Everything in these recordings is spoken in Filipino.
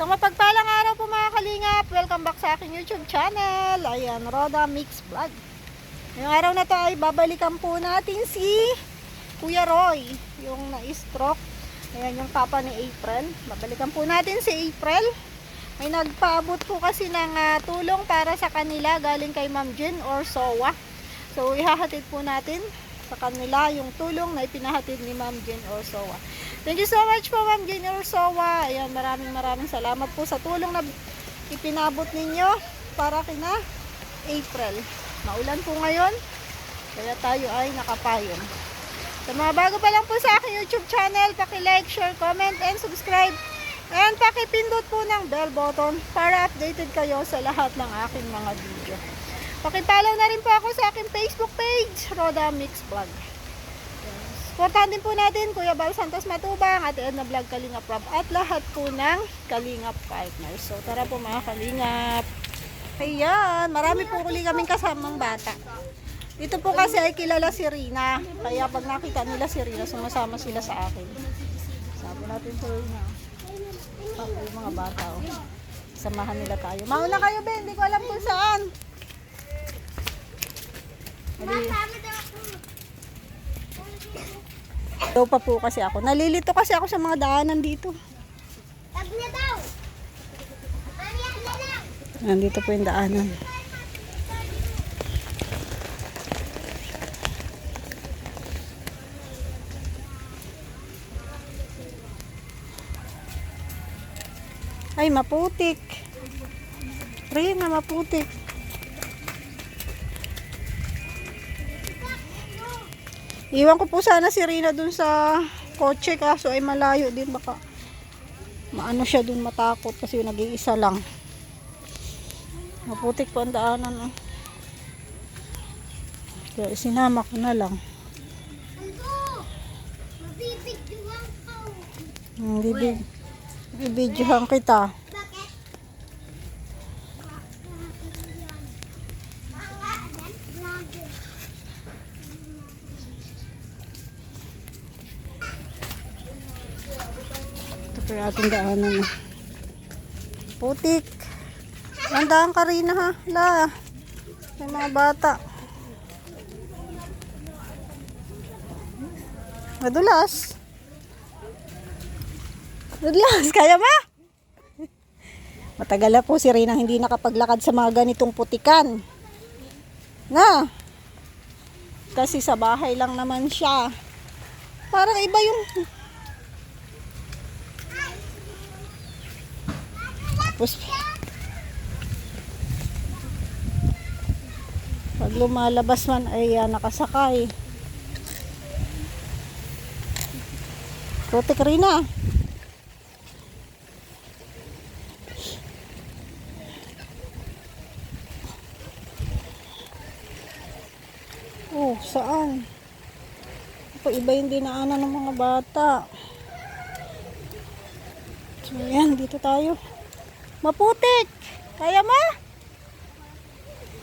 So mapagpalang araw po mga kalingap. Welcome back sa aking YouTube channel. Ayan, Roda Mix Vlog. Ngayong araw na to ay babalikan po natin si Kuya Roy. Yung na-stroke. Ayan yung papa ni April. Babalikan po natin si April. May nagpaabot po kasi ng ah, tulong para sa kanila galing kay Ma'am Jen or SOA. So ihahatid po natin sa kanila yung tulong na ipinahatid ni Ma'am Jen Orsowa. Thank you so much po Ma'am Jen Orsowa. Ayan, maraming maraming salamat po sa tulong na ipinabot ninyo para kina April. Maulan po ngayon, kaya tayo ay nakapayon. Sa mga bago pa lang po sa aking YouTube channel, paki-like, share, comment, and subscribe. And paki-pindot po ng bell button para updated kayo sa lahat ng aking mga video. Pakipollow na rin po ako sa aking Facebook page, Roda Mix Vlog. Supportahan din po natin Kuya Bal Santos Matubang, Ate Edna Vlog Kalingap Rob at lahat po ng Kalingap Partners. So tara po mga Kalingap. Ayan, marami po uli kaming kasamang bata. Dito po kasi ay kilala si Rina. Kaya pag nakita nila si Rina, sumasama sila sa akin. Sabi natin si Rina. Ako mga bata. Oh. Samahan nila tayo. Mauna kayo, Ben. Hindi ko alam kung saan. Daw pa po kasi ako. Nalilito kasi ako sa mga daanan dito. Tag na daw. Nandito po yung daanan. Ay, maputik. Rina, maputik. Iwan ko po sana si Rina dun sa kotse kaso ay malayo din baka maano siya dun matakot kasi nag-iisa lang. Maputik po ang daanan. Oh. Kaya sinama ko na lang. Bibidyohan kita. Yung ating daanan. Putik. Landaan ka rin ha. La. May mga bata. Madulas. Madulas. Kaya ba? Matagal na po si Rina hindi nakapaglakad sa mga ganitong putikan. Na. Kasi sa bahay lang naman siya. Parang iba yung Tapos, pag lumalabas man ay ah, nakasakay. Protek rin ah. Oh, saan? Ako, iba yung dinaanan ng mga bata. So, yan, dito tayo. Maputik. Kaya mo?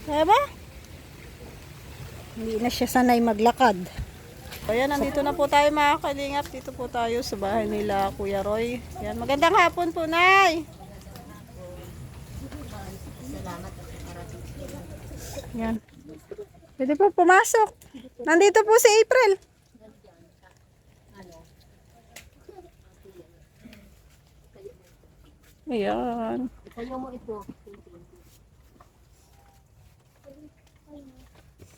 Kaya mo? Hindi na siya sanay maglakad. Yan, nandito na po tayo mga kalingap. Dito po tayo sa bahay nila Kuya Roy. Yan, magandang hapon po, Nay. Yan. Pwede po pumasok. Nandito po si April. Ayan.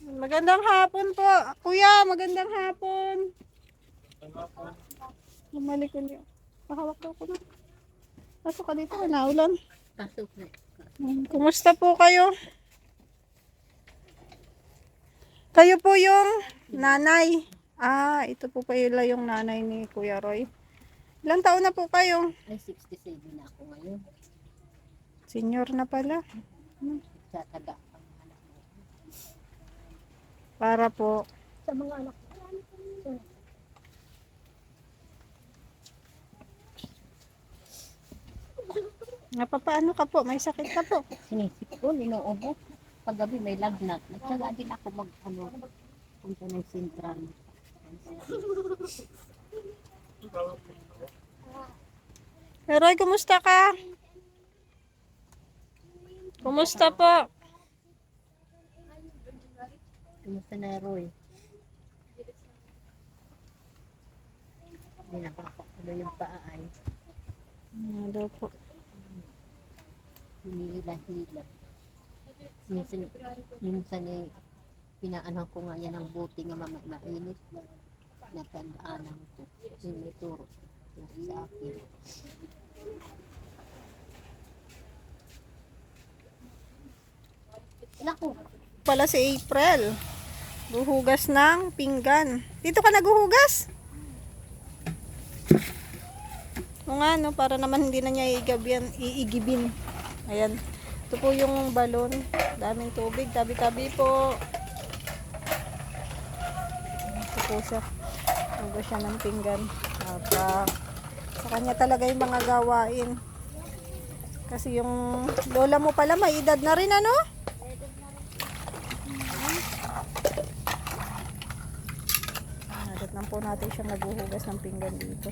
Magandang hapon po. Kuya, magandang hapon. Lumalik ko niyo. Pakawak daw ko na. Pasok ka dito, naulan. Pasok na. Hmm, Kumusta po kayo? Kayo po yung nanay. Ah, ito po pala yung nanay ni Kuya Roy. Ilang taon na po kayo? Ay, 67 na ako ngayon. Senior na pala. Sa taga ang anak mo. Para po. Sa mga anak ko. Napapaano ka po? May sakit ka po. Sinisip ko, ninoobo. Paggabi may lagnat. Nagtsaga din ako mag, ano, punta ng sentral. Roy, kumusta ka? Kumusta po? Kumusta na Roy? Hindi nakakatuloy yung paa ay. Ano daw po? Hinihila-hila. Minsan, minsan eh, pinaanan ko nga yan ang buti nga mama, mainit. Natandaanan ko. Yung may sa akin. Naku, Pala si April. Guhugas ng pinggan. Dito ka naguhugas? O nga, no, para naman hindi na niya iigabyan, iigibin. Ayan. Ito po yung balon. Daming tubig. Tabi-tabi po. Ito po siya. Hugas siya ng pinggan. At ah, sa kanya talaga yung mga gawain. Kasi yung lola mo pala may edad na rin ano? Nadat lang po natin siya naghuhugas ng pinggan dito.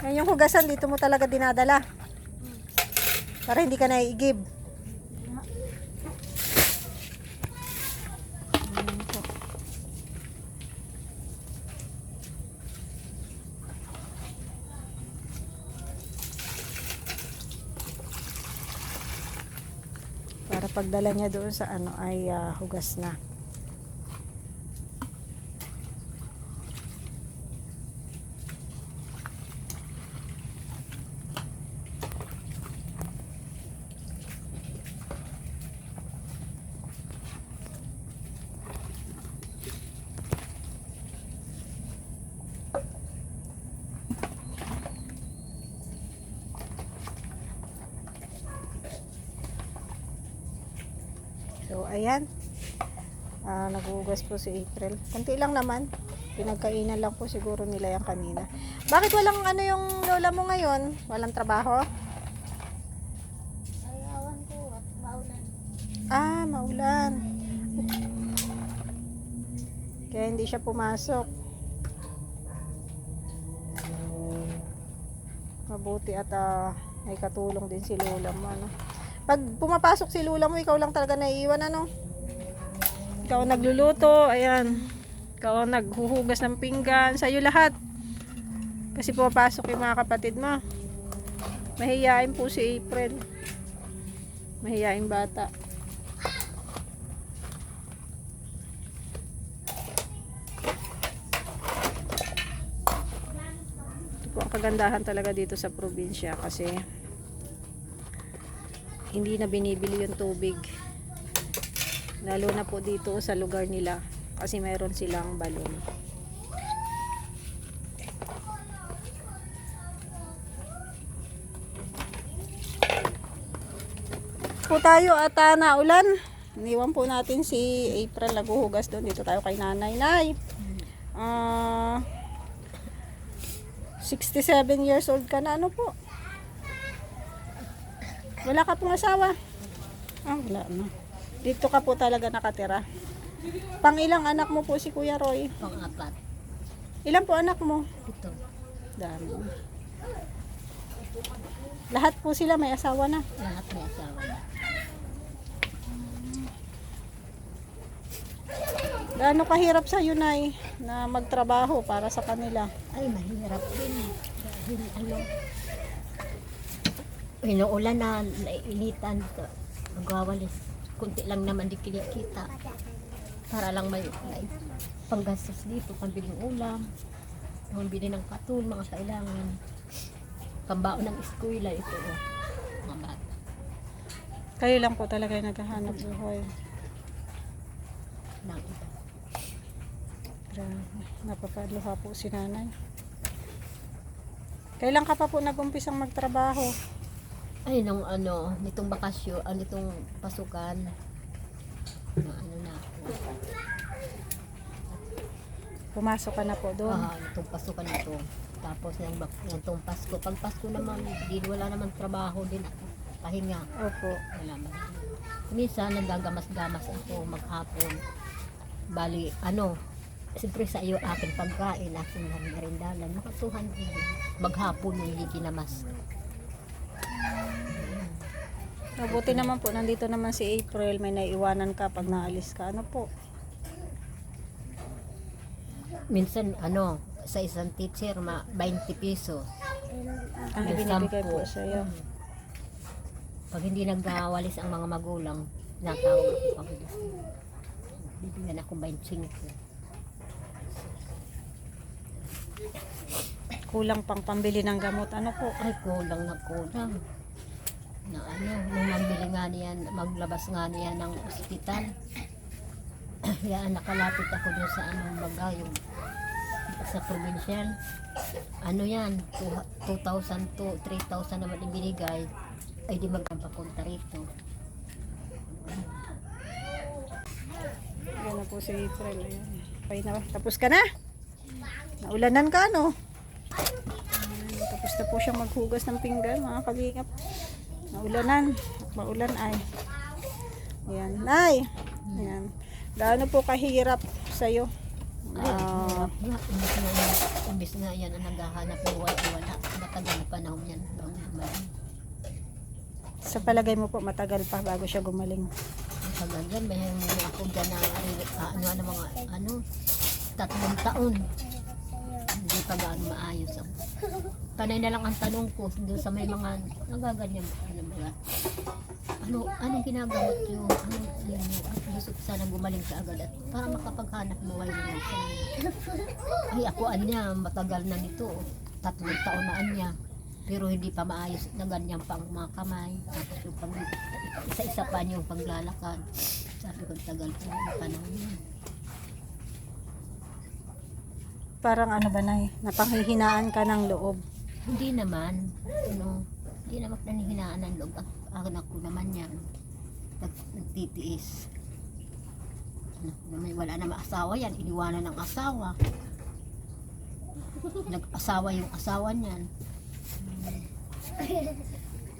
Yan yung hugasan dito mo talaga dinadala. Para hindi ka naiigib. Ayan po. Para pagdala niya doon sa ano ay ah, hugas na. So, ayan. Ah, naghuhugas po si April. Kunti lang naman. Pinagkainan lang po siguro nila yan kanina. Bakit walang ano yung lola mo ngayon? Walang trabaho? ayawan ko at maulan. Ah, maulan. Kaya hindi siya pumasok. Mabuti at ah, may katulong din si Lola mo. Ano? Pag pumapasok si Lola mo, ikaw lang talaga naiiwan. Ano? Ikaw ang nagluluto. Ayan. Ikaw ang naghuhugas ng pinggan. Sa'yo lahat. Kasi pumapasok yung mga kapatid mo. Mahihain po si April. Mahihain bata. Kagandahan talaga dito sa probinsya kasi hindi na binibili yung tubig. Lalo na po dito sa lugar nila kasi mayroon silang balon. po tayo at uh, naulan. Iniwan po natin si April naghuhugas doon. Dito tayo kay nanay. Nay, ah 67 years old ka na. Ano po? Wala ka pong asawa? Ah, wala na. Dito ka po talaga nakatira. Pang ilang anak mo po si Kuya Roy? Pang-apat. Ilan po anak mo? Ito. Dami. Lahat po sila may asawa na. Lahat may asawa na. Gaano kahirap sa Nay na magtrabaho para sa kanila? Ay, mahirap din. Dahil ano, inuulan na, nainitan, magwawalis. Kunti lang naman di kinikita. Para lang may, may panggastos dito, pambiling ulam, pambili ng katul, mga kailangan. Pambaon ng eskwela, ito oh, mga bata. Kayo lang po talaga yung naghahanap buhay. Nang iba. Grabe. Napapaluha po si nanay. Kailan ka pa po nag-umpisang magtrabaho? Ay, nung ano, nitong bakasyon, ah, nitong pasukan, na ano na ako. Pumasok ka na po doon. Ah, itong pasukan ito. Tapos yung, bak- yung itong Pasko. Pag Pasko naman, di, wala naman trabaho din ako. Pahinga. Opo. Wala man. Minsan, nagagamas-gamas ako maghapon. Bali, ano, siyempre sa iyo aking pagkain, aking merindalan, makatuhan din. Maghapon yung hindi namas. Mabuti naman po, nandito naman si April, may naiiwanan ka pag naalis ka. Ano po? Minsan, ano, sa isang teacher, ma 20 pesos. Ang Yung ibinibigay po sa'yo. Pag hindi nagwawalis ang mga magulang, natawag ako bibigyan ako 25. Kulang pang pambili ng gamot. Ano po? Ay, kulang na kulang. Na ano, nung mambili nga niyan, maglabas nga niya ng ospital. Kaya nakalapit ako doon sa anong baga, yung sa provincial. Ano yan, two- 2,000 to 3,000 naman ibinigay. Ay di magpapapunta rito. Yan na po si April. Ayan. Okay na ba? Tapos ka na? Naulanan ka, no? Ayan, Tapos na po siyang maghugas ng pinggan, mga kalingap. Naulanan. Maulan ay. Ayan. Nay! Ayan. Gaano po kahirap sa'yo? Ay, Ah, nga, imbis nga, yan, ang naghahanap ng wala, wala. Matagal na panahon yan. Sa palagay mo po, matagal pa bago siya gumaling. Matagal yan. May mga ako dyan na ah, ano, ano, mga, ano, tatlong taon. Hindi pa gaano maayos ang Panay na lang ang tanong ko doon sa may mga nagaganyan. Ano mga ano anong ginagamot nyo ano ano at gusto ko sana gumaling ka agad at para makapaghanap buhay naman siya. Ay ako anya matagal na nito. Tatlong taon na anya pero hindi pa maayos na ganyan pang mga kamay. Tapos yung pag isa-isa pa yung paglalakad. Sabi ko tagal po ang panahon Parang ano ba, Nay? Napanghihinaan ka ng loob. Hindi naman. Ano, hindi naman nanihinaan ng loob. Ak- Anak ko naman yan. Nag, nagtitiis. Anak ko naman, wala naman asawa yan. Iniwanan ng asawa. Nag-asawa yung asawa niyan.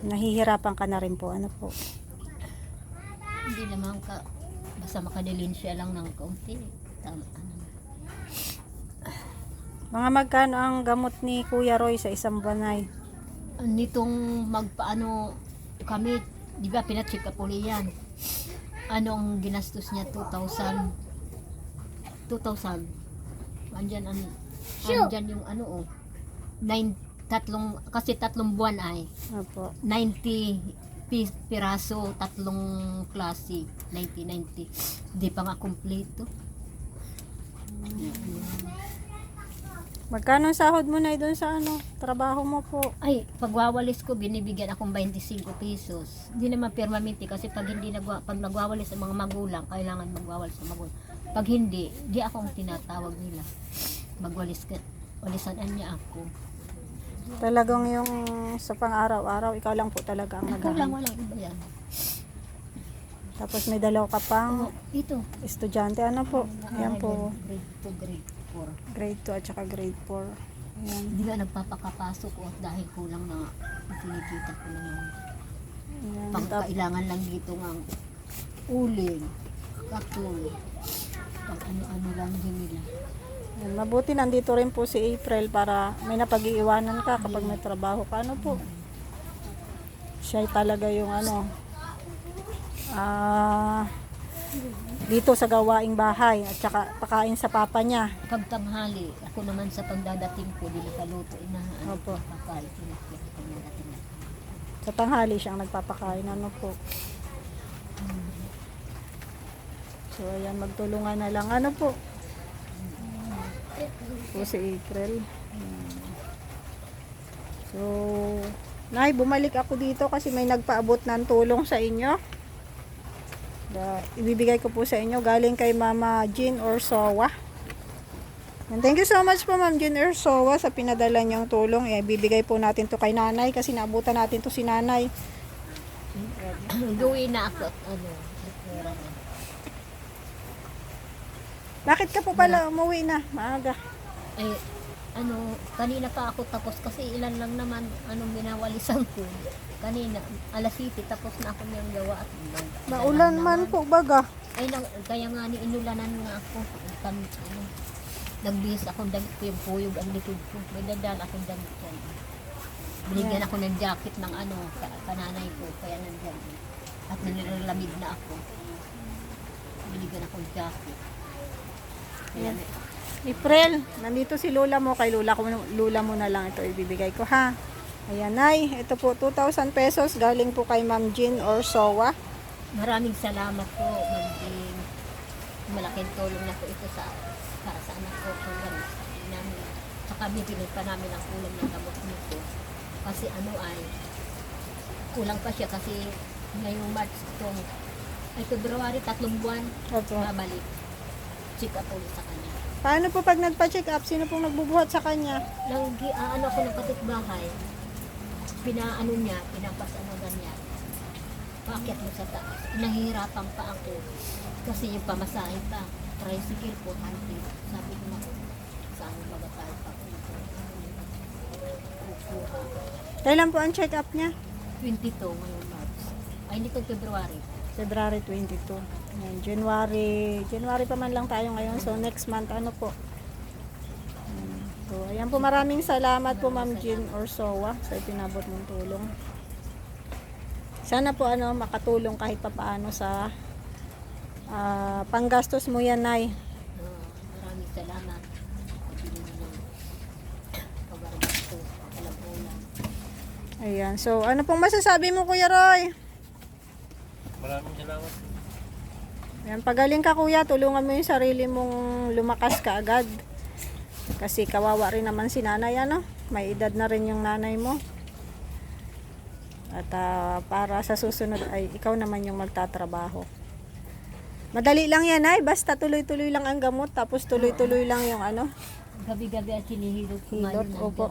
Nahihirapan ka na rin po. Ano po? Hindi naman ka, basta makadilin siya lang ng kaunti. Tama, ano. Mga magkano ang gamot ni Kuya Roy sa isang buwan, Nay? nitong magpaano kami, di ba pinacheck up uli yan. Anong ginastos niya? 2,000. 2,000. Andyan, an, andyan yung ano oh. Nine, tatlong, kasi tatlong buwan ay Opo. 90 pi- piraso, tatlong klase. 90, 90. Hindi pa nga kompleto. Magkano sahod mo na doon sa ano, trabaho mo po? Ay, pagwawalis ko, binibigyan akong 25 pesos. Hindi naman permanente kasi pag hindi nagwa, pag nagwawalis ang mga magulang, kailangan magwawalis ang magulang. Pag hindi, di ako ang tinatawag nila. Magwalis ka, walisan niya ako. Talagang yung sa pang-araw-araw, ikaw lang po talaga ang Ako lang, naghahanap. walang iba yan. Tapos may dalaw ka pang Oh, ito. estudyante. Ano po? Ayan po. Grade 2, grade 4. Grade 2 at saka grade 4. Ayan. Hindi nga nagpapakapasok at dahil kulang na kinikita ko na yung Ayan. pang Tap- kailangan lang dito ng uling, katul, pang ano-ano lang din nila. Ayan. Mabuti nandito rin po si April para may napag-iiwanan ka kapag may trabaho ka. Ano po? Siya talaga yung ano, ah, dito sa gawaing bahay at saka pakain sa papa niya. Pag tanghali, ako naman sa pagdadating ko, di nakaluto, inahaan Opo. ko pakain. Ko na. Sa tanghali siyang nagpapakain. Ano po? So, ayan, magtulungan na lang. Ano po? Po si April. Ayan. So, Nay, bumalik ako dito kasi may nagpaabot ng tulong sa inyo. Da, ibibigay ko po sa inyo galing kay Mama Jean Orsowa. And thank you so much po Ma'am Jean Orsowa sa pinadala niyong tulong. Eh, bibigay po natin to kay nanay kasi naabutan natin to si nanay. Gawin na ako ano. Bakit ka po pala umuwi na? Maaga. Ay, ano, kanina pa ako tapos kasi ilan lang naman anong ginawalisan ko. Kanina, alas 7, tapos na ako niyang gawa at Maulan man po baga. Ay, nag, kaya nga ni inulanan nga ako. Kan, ano, nagbihis ako damit ko yung puyog ang likod ko. May dadala akong damit yan. Binigyan Yeah. ako ng jacket ng ano, ka- kananay ko, kaya nandyan. At nanilalamig na ako. Binigyan ako ng jacket. Kaya, April, nandito si Lola mo. Kay Lola, ko, Lola mo na lang ito ibibigay ko ha. Ayan, Nay. Ito po, 2,000 pesos. Galing po kay Ma'am Jean Orsowa. maraming salamat po, Ma'am Jean. Malaking tulong na po ito sa para sa anak ko kung gano'n sa namin. Saka bibili pa namin ang ulam ng gamot nito. Kasi ano ay, kulang pa siya kasi ngayong March itong, ay February, tatlong buwan, Opo. babalik. Check up ulit sa kanya. Paano po pag nagpa-check up? Sino pong nagbubuhat sa kanya? Nang uh, ano ko ng kapitbahay, pinaano niya, pinapasano niya. Paakyat mo sa taas. Nahihirapan pa ako. Kasi yung pamasahe pa. Tricycle po, hanti. Sabi ko na saan ba tayo pa kukuha. Kailan po ang check up niya? 22 ngayong March. Ay, nitong February. February 22. Ayan, January. January pa man lang tayo ngayon. So, next month, ano po? Ayan. So, ayan po. Maraming salamat po, Ma'am Jean Orsowa, sa itinabot mong tulong. Sana po, ano, makatulong kahit papaano sa ah, panggastos mo yan, Nay. Uh, maraming salamat. Ayan. So, ano pong masasabi mo, Kuya Roy? Maraming salamat. Ayan, pagaling ka kuya, tulungan mo yung sarili mong lumakas ka agad. Kasi kawawa rin naman si nanay, ano? May edad na rin yung nanay mo. At ah, para sa susunod ay ikaw naman yung magtatrabaho. Madali lang yan ay, basta tuloy-tuloy lang ang gamot, tapos tuloy-tuloy lang yung ano. Gabi-gabi at hinihilot ko Hilot, ngayon opo.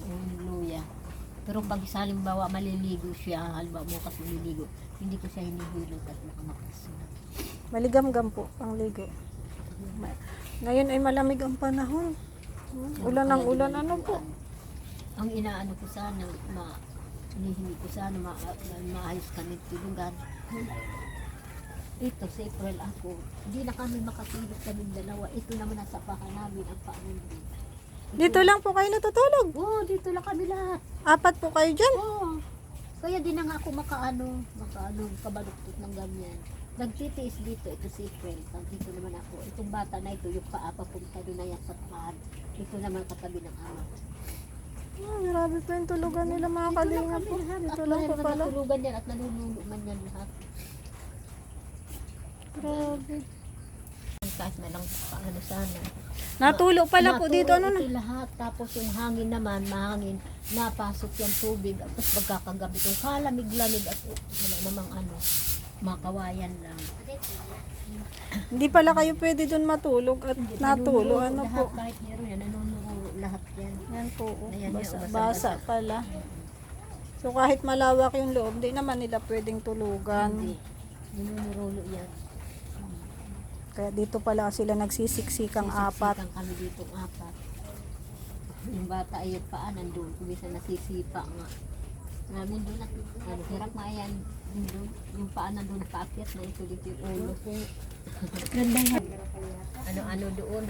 Pero pag sa halimbawa maliligo siya, halimbawa bukas maliligo, hindi ko siya hinihilot at nakamakas. Maligam-gam po ang ligo. Ngayon ay malamig ang panahon. Ulan ng ulan, ano po? Ang inaano ko sana, ma, hinihingi ko sana, ma, ma- maayos kami tulungan. Ito, sa April ako, hindi na kami makatulog kami dalawa. Ito naman nasa pahan namin ang paanan din. Dito lang po kayo natutulog. Oo, dito lang kami lahat. Apat po kayo dyan. Oo. Kaya din na nga ako makaano, makaano, kabaluktot ng ganyan. Nagtitiis dito, ito si April. Dito naman ako, itong bata na ito, yung paa papunta doon na yan sa paan. Ito naman katabi ng ama. Ah, grabe po yung tulugan nila mga kalinga po. Dito lang po pala. Natulugan yan at nanunulo man yan lahat. Grabe. Kahit na lang paano sana. Natulo pala po dito. Ano na? lahat. Tapos yung hangin naman, mahangin, napasok yung tubig. At tapos pagkakagabi, itong kalamig-lamig at wala namang ano, makawayan lang. Hindi pala kayo pwede doon matulog at natulo. Nanunulo Ano lahat, po? Kahit meron yan, nanunulo lahat yan. Yan po. oh. Ayan, Basa, yan, basa basa-basa. pala. So kahit malawak yung loob, di naman nila pwedeng tulugan. Hindi. Nanunulo yan. Kaya dito pala sila nagsisiksikan apat. Sisiksikan kami dito apat. Yung bata ay yung paa nandun. Kumisa nasisipa nga. Namin doon at ano, hirap nga yan. Yung, paa nandun nakaakyat na ito dito yung ulo. Ganda yan. Ano-ano doon.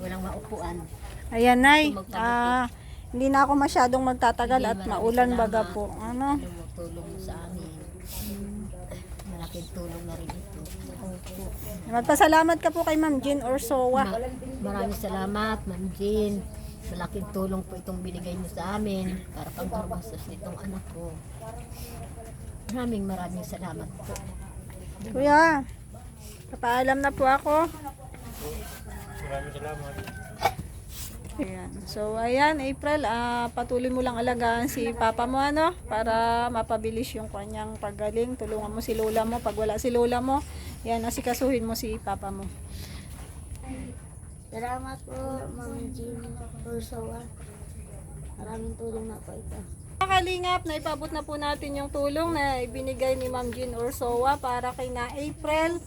Walang maupuan. Ayan, Nay. Ah, hindi na ako masyadong magtatagal at maulan baga po. Ano? Tumutulong sa amin. Malaking tulong na rin ito. Magpasalamat ka po kay Ma'am Jean Orsowa. Ma- maraming salamat, Ma'am Jean. Malaking tulong po itong binigay niyo sa amin para pangkarmasas nitong anak ko. Maraming maraming salamat po. Kuya, papaalam na po ako. Maraming salamat. Ayan. So, ayan, April, ah, patuloy mo lang alagaan si Papa mo, ano, para mapabilis yung kanyang paggaling. Tulungan mo si Lola mo. Pag wala si Lola mo, yan, asikasuhin mo si Papa mo. Salamat po, Ma'am Jean Ursawa. Maraming tulong na po ito. Kalingap, naipabot na po natin yung tulong na ibinigay ni Ma'am Jean Ursowa para kay na April,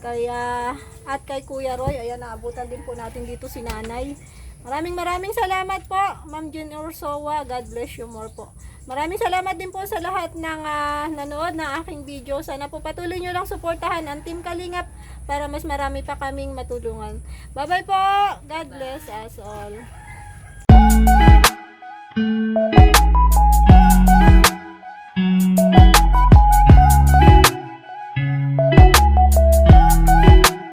kaya at kay Kuya Roy. Ayan, naabutan din po natin dito si Nanay. Maraming maraming salamat po, Ma'am Jean Ursowa. God bless you more po. Maraming salamat din po sa lahat ng ah, nanood ng aking video. Sana po patuloy nyo lang suportahan ang Team Kalingap para mas marami pa kaming matulungan. Bye-bye po! God bless us all.